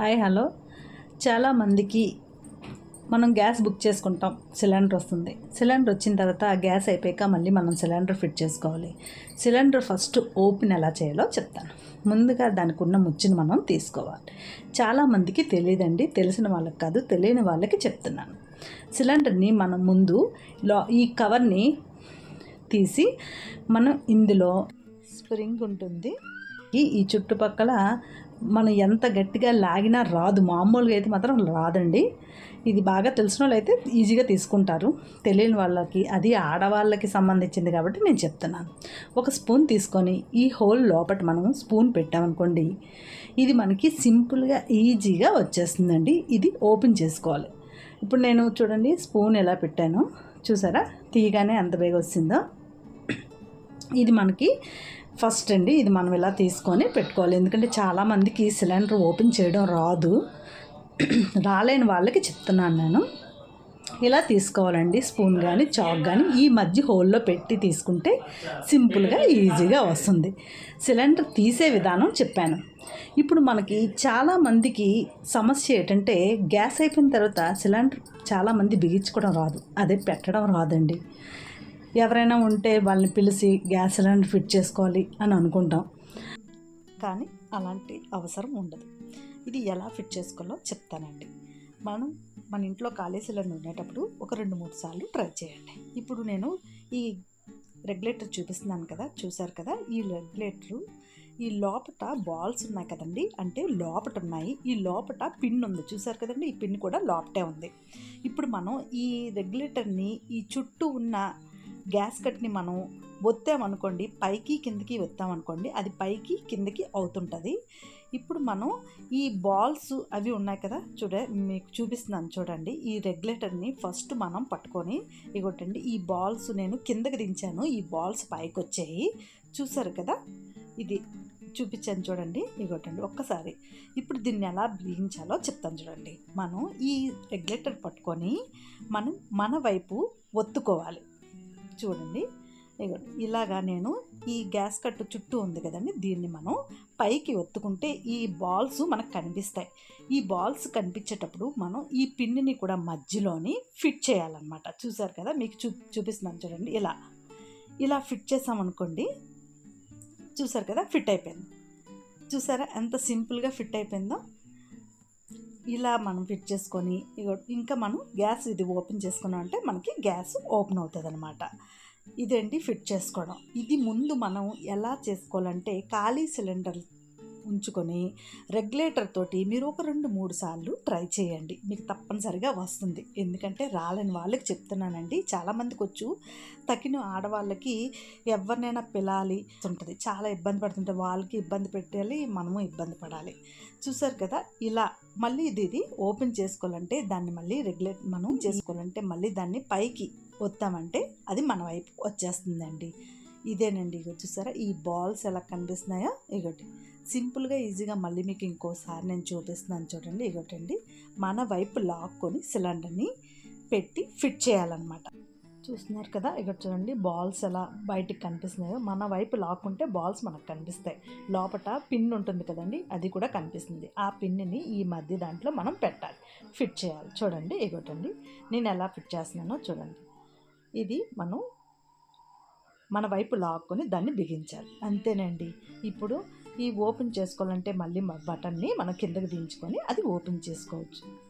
Hi hello. చాలామందికి మనం gas book చేసుకుంటాం సిలిండర్ వస్తుంది. సిలిండర్ వచ్చిన తర్వాత ఆ గ్యాస్ అయిపోయాక మళ్ళీ మనం సిలిండర్ ఫిట్ చేసుకోవాలి. సిలిండర్ ఫస్ట్ ఓపెన్ ఎలా చేయాలో చెప్తాను. ముందుగా దానికి ఉన్న ముచ్చిని మనం తీసుకోవాలి. చాలామందికి తెలియదండి తెలిసిన వాళ్ళకి కాదు తెలియని వాళ్ళకి చెప్తున్నాను. సిలిండర్ని మనం ముందు లో ఈ కవర్ని తీసి మనం ఇందులో స్ప్రింగ్ ఉంటుంది. ఈ ఈ చుట్టుపక్కల మనం ఎంత గట్టిగా లాగినా రాదు. మామూలుగా అయితే మాత్రం రాదండి. ఇది బాగా తెలిసిన వాళ్ళు అయితే ఈజీగా తీసుకుంటారు. తెలియని వాళ్ళకి అది ఆడవాళ్ళకి సంబంధించింది కాబట్టి నేను చెప్తున్నాను. ఒక స్పూన్ తీసుకొని ఈ హోల్ లోపల మనం స్పూన్ పెట్టామనుకోండి ఇది మనకి సింపుల్గా ఈజీగా వచ్చేస్తుందండి. ఇది ఓపెన్ చేసుకోవాలి. ఇప్పుడు నేను చూడండి స్పూన్ ఎలా పెట్టాను చూసారా? తీయగానే ఎంత బేగా వచ్చిందో ఇది మనకి ఫస్ట్ అండి ఇది మనం ఇలా తీసుకొని పెట్టుకోవాలి. ఎందుకంటే చాలామందికి సిలిండర్ ఓపెన్ చేయడం రాదు. రాలేని వాళ్ళకి చెప్తున్నాను నేను. ఇలా తీసుకోవాలండి. స్పూన్ కానీ చాక్ కానీ ఈ మధ్య హోల్లో పెట్టి తీసుకుంటే సింపుల్గా ఈజీగా వస్తుంది. సిలిండర్ తీసే విధానం చెప్పాను. ఇప్పుడు మనకి చాలామందికి సమస్య ఏంటంటే గ్యాస్ అయిపోయిన తర్వాత సిలిండర్ చాలామంది బిగించుకోవడం రాదు. అదే పెట్టడం రాదండి. ఎవరైనా ఉంటే వాళ్ళని పిలిచి గ్యాస్ సిలిండర్ ఫిట్ చేసుకోవాలి అని అనుకుంటాం. కానీ అలాంటి అవసరం ఉండదు. ఇది ఎలా ఫిట్ చేసుకోవాలో చెప్తానండి. మనం మన ఇంట్లో ఖాళీ సిలిండర్ ఉండేటప్పుడు ఒక రెండు మూడు సార్లు ట్రై చేయండి. ఇప్పుడు నేను ఈ రెగ్యులేటర్ చూపిస్తున్నాను కదా చూసారు కదా? ఈ రెగ్యులేటరు ఈ లోపట బాల్స్ ఉన్నాయి కదండి? అంటే లోపట ఉన్నాయి. ఈ లోపట పిన్ ఉంది. చూసారు కదండి? ఈ పిన్ కూడా లోపటే ఉంది. ఇప్పుడు మనం ఈ రెగ్యులేటర్ని ఈ చుట్టూ ఉన్న గ్యాస్ కట్ని మనం ఒత్తామనుకోండి పైకి కిందకి ఒత్తామనుకోండి అది పైకి కిందకి అవుతుంటుంది. ఇప్పుడు మనం ఈ బాల్స్ అవి ఉన్నాయి కదా చూడ మీకు చూపిస్తున్నాను చూడండి. ఈ రెగ్యులేటర్ని ఫస్ట్ మనం పట్టుకొని ఇగొట్టండి ఈ బాల్స్ నేను కిందకి దించాను ఈ బాల్స్ పైకి వచ్చాయి చూసారు కదా? ఇది చూపించాను చూడండి ఇగొట్టండి ఒక్కసారి. ఇప్పుడు దీన్ని ఎలా బిగించాలో చెప్తాను చూడండి. మనం ఈ రెగ్యులేటర్ పట్టుకొని మనం మన వైపు ఒత్తుకోవాలి. చూడండి. ఇలాగా నేను ఈ గ్యాస్ కట్టు చుట్టూ ఉంది కదండి దీన్ని మనం పైకి ఒత్తుకుంటే ఈ బాల్స్ మనకు కనిపిస్తాయి. ఈ బాల్స్ కనిపించేటప్పుడు మనం ఈ పిన్నిని కూడా మధ్యలోని ఫిట్ చేయాలన్నమాట. చూసారు కదా మీకు చూ చూపిస్తున్నాను చూడండి. ఇలా ఇలా ఫిట్ చేసామనుకోండి చూసారు కదా ఫిట్ అయిపోయింది. చూసారా ఎంత సింపుల్గా ఫిట్ అయిపోయిందో. ఇలా మనం ఫిట్ చేసుకొని ఇంకా మనం గ్యాస్ ఇది ఓపెన్ చేసుకున్నాం అంటే మనకి గ్యాస్ ఓపెన్ అవుతుంది అనమాట ఇదేంటి? ఫిట్ చేసుకోవడం. ఇది ముందు మనం ఎలా చేసుకోవాలంటే ఖాళీ సిలిండర్ ఉంచుకొని రెగ్యులేటర్ తోటి మీరు ఒక రెండు మూడు సార్లు ట్రై చేయండి. మీకు తప్పనిసరిగా వస్తుంది. ఎందుకంటే రాలేని వాళ్ళకి చెప్తున్నానండి. చాలామందికి వచ్చు. తగిన ఆడవాళ్ళకి ఎవరినైనా పిలాలి ఉంటుంది. చాలా ఇబ్బంది పడుతుంటే వాళ్ళకి ఇబ్బంది పెట్టాలి మనము ఇబ్బంది పడాలి. చూసారు కదా? ఇలా మళ్ళీ ఇది ఇది ఓపెన్ చేసుకోవాలంటే దాన్ని మళ్ళీ రెగ్యులేట్ మనం చేసుకోవాలంటే మళ్ళీ దాన్ని పైకి వస్తామంటే అది మన వైపు వచ్చేస్తుందండి. ఇదేనండి ఇక చూసారా? ఈ బాల్స్ ఎలా కనిపిస్తున్నాయో ఇగోటి. సింపుల్గా ఈజీగా మళ్ళీ మీకు ఇంకోసారి నేను చూపిస్తున్నాను చూడండి ఇగోటండి. మన వైపు లాక్కొని సిలిండర్ని పెట్టి ఫిట్ చేయాలన్నమాట. చూస్తున్నారు కదా? ఇక్కడ చూడండి బాల్స్ ఎలా బయటికి కనిపిస్తున్నాయో. మన వైపు లాక్కుంటే బాల్స్ మనకు కనిపిస్తాయి. లోపల పిన్ ఉంటుంది కదండి? అది కూడా కనిపిస్తుంది. ఆ పిన్ని ఈ మధ్య దాంట్లో మనం పెట్టాలి. ఫిట్ చేయాలి. చూడండి ఇగోటండి. నేను ఎలా ఫిట్ చేస్తున్నానో చూడండి. ఇది మనం మన వైపు లాక్కొని దాన్ని బిగించాలి. అంతేనండి. ఇప్పుడు ఈ ఓపెన్ చేసుకోవాలంటే మళ్ళీ బటన్ని మనం కిందకి దించుకొని అది ఓపెన్ చేసుకోవచ్చు.